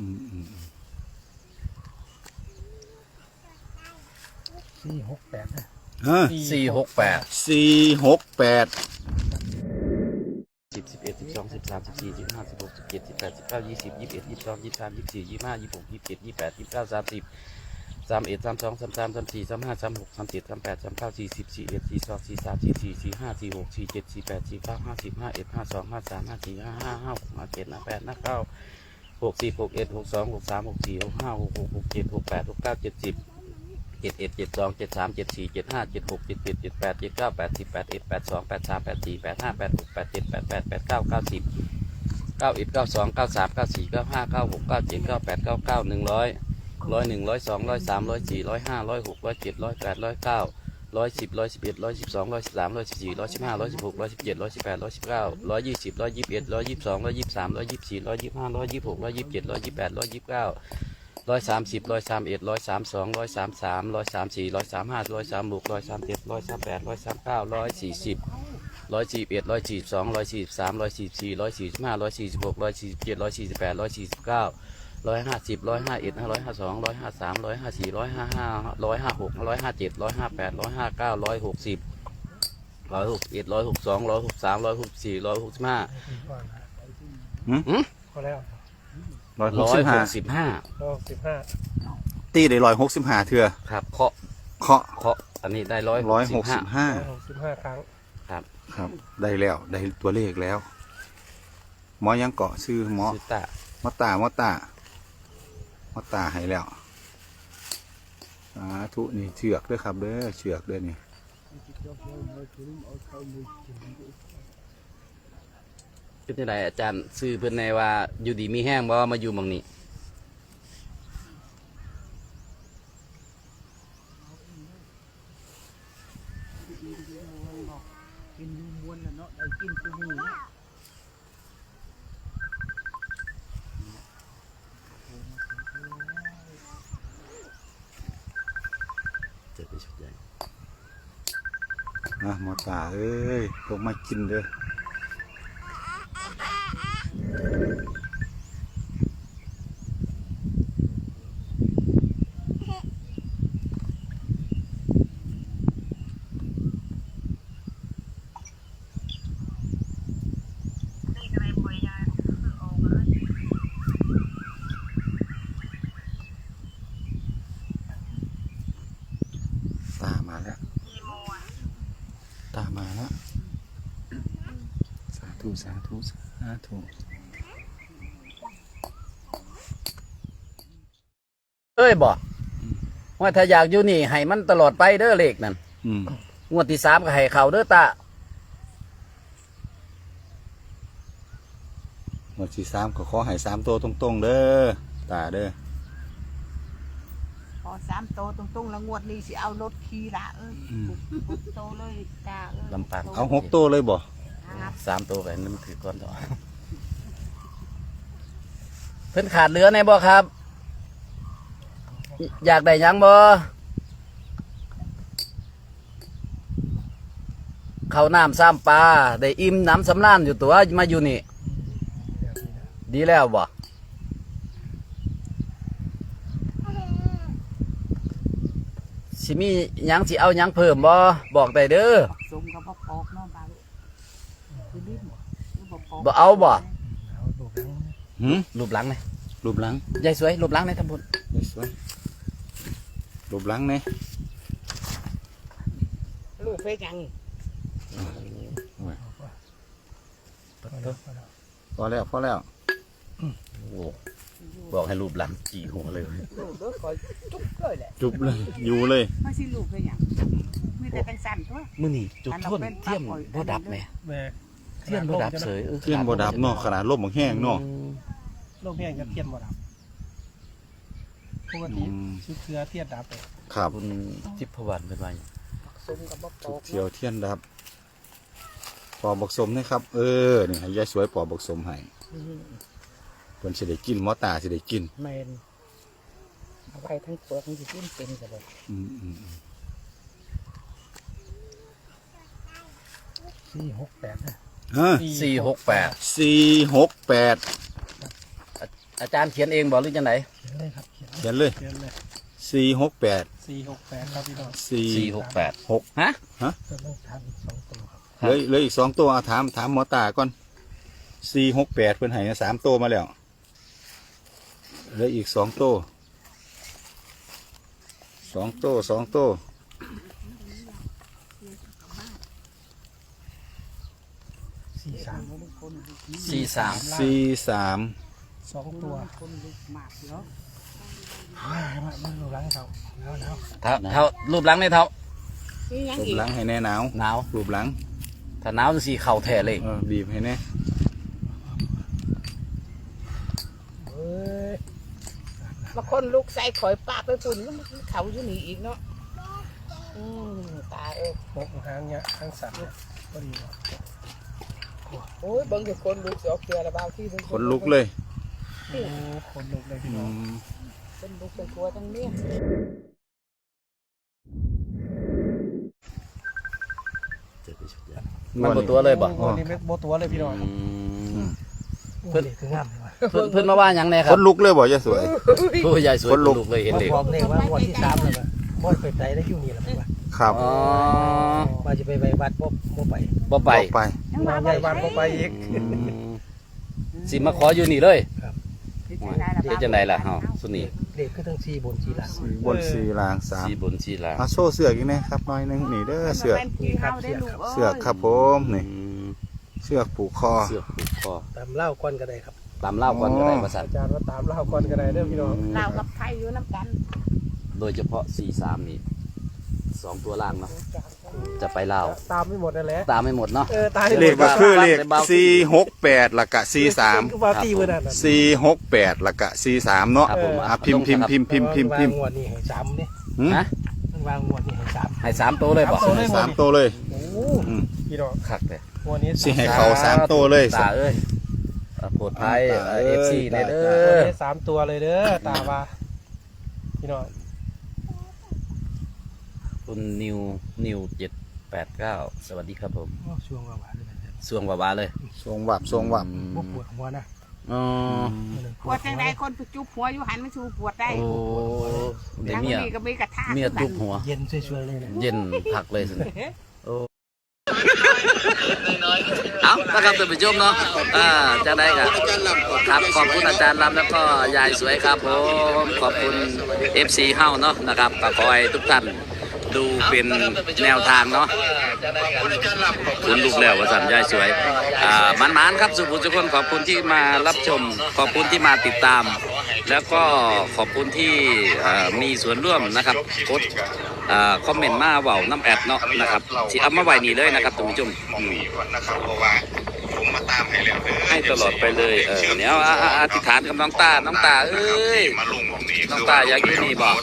อืมอืมอืมสี่หกแปดนะฮะสี่หกแปดสี่หกแปดสิบสิบเอ็ดสิบสองสิบสามสิบสี่สิบห้าสิบหกสิบเจ็ดสิบแปดสิบเก้ายี่สิบยี่สิบเอ็ดยี่สิบสองยี่สิบสามยี่สิบสี่ยี่สิบห้ายี่สิบหกยี่สิบเจ็ดยี่สิบแปดยี่สิบเก้าสามสิบสามเอ็ดสามสองสามสามสามสี่สามห้าสามหกสามเจ็ดสามแปดสามเก้าสี่สิบสี่เอ็ดสี่สองสี่สามสี่สี่สี่ห้าสี่หกสี่เจ็ดสี่แปดสี่เก้าห้าสิบห้าเอ็ดห้าสองห้าสามห้าสี่ห้าห้าห้าหกห้าเจ็ดห้าแปดห้าเก้า หกสิบหกเอ็ดหกสองหกสามหกสี่หกห้าหกหกหกเจ็ดหกแปดหกเก้าเจ็ดสิบเจ็ดเอ็ดเจ็ดสองเจ็ดสามเจ็ดสี่เจ็ดห้าเจ็ดหกเจ็ดเจ็ดเจ็ดแปดเจ็ดเก้าแปดสิบแปดเอ็ดแปดสองแปดสามแปดสี่แปดห้าแปดหกแปดเจ็ดแปดแปดแปดเก้าเก้าสิบเก้าเอ็ดเก้าสองเก้าสามเก้าสี่เก้าห้าเก้าหกเก้าเจ็ดเก้าแปดเก้าเก้าหนึ่งร้อยร้อยหนึ่งร้อยสองร้อยสามร้อยสี่ร้อยห้าร้อยหกร้อยเจ็ดร้อยแปดร้อยเก้า ร้อยสิบร้อยสิบเอ็ดร้อยสิบสองร้อยสิบสามร้อยสิบสี่ร้อยสิบห้าร้อยสิบหกร้อยสิบเจ็ดร้อยสิบแปดร้อยสิบเก้าร้อยยี่สิบร้อยยี่สิบเอ็ดร้อยยี่สิบสองร้อยยี่สิบสามร้อยยี่สิบสี่ร้อยยี่สิบห้าร้อยยี่สิบหกร้อยยี่สิบเจ็ดร้อยยี่สิบแปดร้อยยี่สิบเก้าร้อยสามสิบร้อยสามเอ็ดร้อยสามสองร้อยสามสามร้อยสามสี่ร้อยสามห้าร้อยสามหกร้อยสามเจ็ดร้อยสามแปดร้อยสามเก้าร้อยสี่สิบร้อยสี่เอ็ดร้อยสี่สองร้อยสี่สามร้อยสี่สี่ร้อยสี่สิบห้าร้อยสี่สิบหกร้อยสี่สิบเจ็ดร้อยสี่สิบแปดร้อยสี่สิบเก้า ร้อยห้าสิบร้อยห้าเอ็ดร้อยห้าสองร้อยห้าสามร้อยห้าสี่ร้อยห้าห้าร้อยห้าหกร้อยห้าเจ็ดร้อยห้าแปดร้อยห้าเก้าร้อยหกสิบร้อยหกเอ็ดร้อยหกสองร้อยหกสามร้อยหกสี่ร้อยหกสิบห้าพอแล้วร้อยหกร้อสิยบหห้ากสิบห้าก็สิบห้าตีได้ร้อยหกสิบห้าเถื่อครับเคาะเคาะเคาะอันนี้ได้ร้อยร้อยหหกกสิสิบบห้าห้าร้อยหกสิบห้าครั้งครับ ได้แล้วได้ตัวเลขแล้ว หมอยังเกาะชื่อหมอซื้อตะมอตามอตา มอตาให้แล้วสาธุนี่เชือกด้วยครับเด้อเชือกด้อนี่เป็นยังไงอาจารย์ซื้อเพื่อนในว่าอยู่ดีมีแห้งบ่มาอยู่มองนี้กินยูมวนแล้วเนาะได้กินตัวนี้เนาะ เจอไปชุดใหญ่ นะหมอตาเอ้ยลงมากินเด้อ นี่ก็เลยป่วยยาคือออกเลย ตามาแล้ว อีโมอะ ตามาแล้ว สา ธุสาธุสาธุเอ้ยบ่ว่าถ้าอยากอยู่นี่ให้มันตลอดไปเด้อเลขนั่นอืมงวดที่สามก็ให้เขาเด้อตาหมดที่สามก็ขอให้สามตัวตรงๆเด้อตาเด้อพอสามโตตรงๆแล้วงวดนี้สิเอารถขี่ละเอ้ยอืมหกโตเลยตาเอ้ยลำปางเอาหกตัวเลยบ่ครับ สามตัวไปนั่นถือก่อนต่อเพิ่นขาดเหลือในบ่ครับ อยากได้ยังบ่ข้าวน้ำซ้ำปลาได้อิ่มน้ำสำรานอยู่ตัวมาอยู่นี่ ดีแล้วบ่สิมียังสิเอายังเพิ่มบ่บอกได้เด้อสมกับบ่ปอกเนาะบาลิ้นหรือ บ่ปอกบ่เอาบ่เอาดูกันหืมรูปหลังไหมรูปหลังยายสวยรูปหลังในทำบุญนี่สวยรูปหลังเนี่ยลูกไปยังพอแล้วพอแล้วพอแล้วพอแล้ว บอกให้รูปหลังจีหัวเลย ลูกเด้อคอยจุ๊บเลยแหละจุบเลยอยู่เลยมาสิลูกไปยังมีแต่เป็นสั่นตัว มื่อนี่จุดทุ่นเทียมบ่ดับไหมแม่เทียมบ่ดับเสยออเทียนบ่ดับเนาะขนาดลมบักแห้งเนาะอืมโรคแห้งกับเทียนบ่ดับปกติอืมชุดเชื้อเทียนดับเลยครับคุณทิพวรรณเป็นไงสมกับบ่ปทุอกกเที่ยวเทียนดับปอบอกสมนะครับ เออนี่ให้ยายสวยปอบอกสมให้เพิ่นสิได้กินหมอตาสิได้กินแมนเอาไว้ทั้งเปลือกมันสิกินเป็นกันเลยอืมอืมอืมสี่หกแปดนะฮะสี่หกแปดสี่หกแปดออาจารย์เขียนเองบอกหรือจังไหนเขียนเลยครับเขียนเขียนเลยเขียนเลยสี่หกแปดสี่หกแปดครับพี่น้องสี่สี่หกแปดหกฮะจะต้องทำอีกสองตัวครับเหลยเลยอีกสองตัวเอาถามถามหมอตาก่อนสี่หกแปดเพิ่นให้สามตัวมาแล้ว เหลยอีกสองตัวสองตัวสองตัวสี่สามสี่สามสี่สามสองตัวคนลุกมากเนาะมามามาดูหลังเขาแล้วแล้วเท่าเท่ารูปหลังในเท่านี่ยังรูปอีกหลังให้แน่หนาวหนาวรูปหลังถ้าหนาวจะสีเข่าแท้เลยเออบีบให้แน่ เอ้ย มาคนลุกใส่ข่อยปากไปฝุ่นแล้วมันเขาอยู่นี่อีกเนาะอืมตายเอ้ยหกหางเนี้ยหางสัตว์เนี่ยก็ดีเนาะโอ้ยเบิ่งอยู่คนลุกสิออกเกลือระบาวที่เบิ่งขนลุกเลย โอ้คนลุกเลยพี่อืน้องมคนลุกเป็นตัวทั้งเนี้ยมันบตัวเลยบ่โอ้นี่ไม่โบตัวเลยพี่น้อง อืม เพื่อนคืองามเลยว่ะเพิ่นเพิ่นมาว่าหยังแน่คขรับนลุกเลยบ่ยะสวยผู้ใหญ่สวยคนลุกลุกเลยเห็นมาเด็กบอกเลยว่างวันที่สามเลยว่ะบ่อยไปใจได้อยู่นี่แหละมั้งว่ะครับอ๋อว่าจะไปไปวัดบ่บ่ไปบ่ไปบอกไป ยังมามาใหญ่วัดบ่ไปอีก อืมสิมาขออยู่นี่เลยที่เดี๋ยวจังไดล่ะเฮาสุนี่เด็กก็ทั้งสี่บนสี่หลังสี่บนสี่ลางสามสีบนสีลางเอาโซ่เสือกอีกนะครับหน้อยหนึงนี่เด้อเสือกที่เฮาได้ลูกเสือกครับผมนี่อืม เสือกผูกคอ เสือกผูกคอตามเล่าก่อนก็ได้ครับตามเล่าก่อนก็ได้ประสันอาจารย์ว่าตามเล่าก่อนก็ได้เด้อพี่น้องเรากับไทยอยู่น้ำกันโดยเฉพาะสี่สามนี่สองตัวล่างเนาะจะไปเล่าวตามไม่หมดนั่นแหละตามไม่หมดเนาะ เออตายเลขก็คือเลขเบาสี่หกแปดละกะสี่สามว่าตีเมื่อนั้นน่ะสี่หกแปดละกะสี่สามเนาะครับผมอะพิมพ์พิมพ์พิมพ์พิมพ์พิมพ์พิมพ์วางงวดนี่ให้สามนี่หืมฮะมันวางงวดนี่ให้สาม ให้สามตัวเลยบอกสามตัวเลยสามตัวเลยโอ้โหอืมพี่น้องคักเลย งวดนี้สิให้เขาสามตัวเลยตาเอ้ยอะโปรดภัยตาเอ้ยเอฟซีเด้ตาองวดนี้สามตัวเลยเด้อตาว่าพี่น้องคุณนิวนิวเจ็ดแปดเก้าสวัสดีครับผมโอ้ช่วงว่าหวานเลยนะสวงบาบาเลยทรงวับทรงวับบ่ปวดหัวนะอ๋อปวดจังไดคนไปจุบหัวอยู่หันมันชูปวดได้โอ้เดี๋ยวทางเมียนี้ก็มีกระทะเมียทุบหัว เย็นช่วยๆเลยนะเย็นผักเลยสิโอ้ เอาละครับท่านผู้ชมเนาะอ่าจะได้ครับครับขอบคุณอาจารย์ลำแล้วก็ยายสวยครับผมขอบคุณ FC เฮ้าเนาะนะครับก็ขอให้ทุกท่านดูเป็นแนวทางเนาะคุณลูกแล้ววสันยายสวยอ่ามันมานๆครับสุภูทุกคนขอบคุณที่มารับชม ขอบคุณที่มาติดตาม แล้วก็ขอบคุณที่อ่ามีส่วนร่วมนะครับกดอ่าคอมเมนต์มาเว้าน้ำแอดเนาะนะครับที่เอามาไว้นี่เลยนะครับท่านผู้ชมอืมนะครับเพราะว่าผมมาตามให้แล้วให้ตลอดไปเลยเออเดี๋ยวอ่าอ่าอธิษฐานกับน้องตาน้องตาเอ้ยมาลงของนี้น้องตาอยากอยู่นี่บ่บ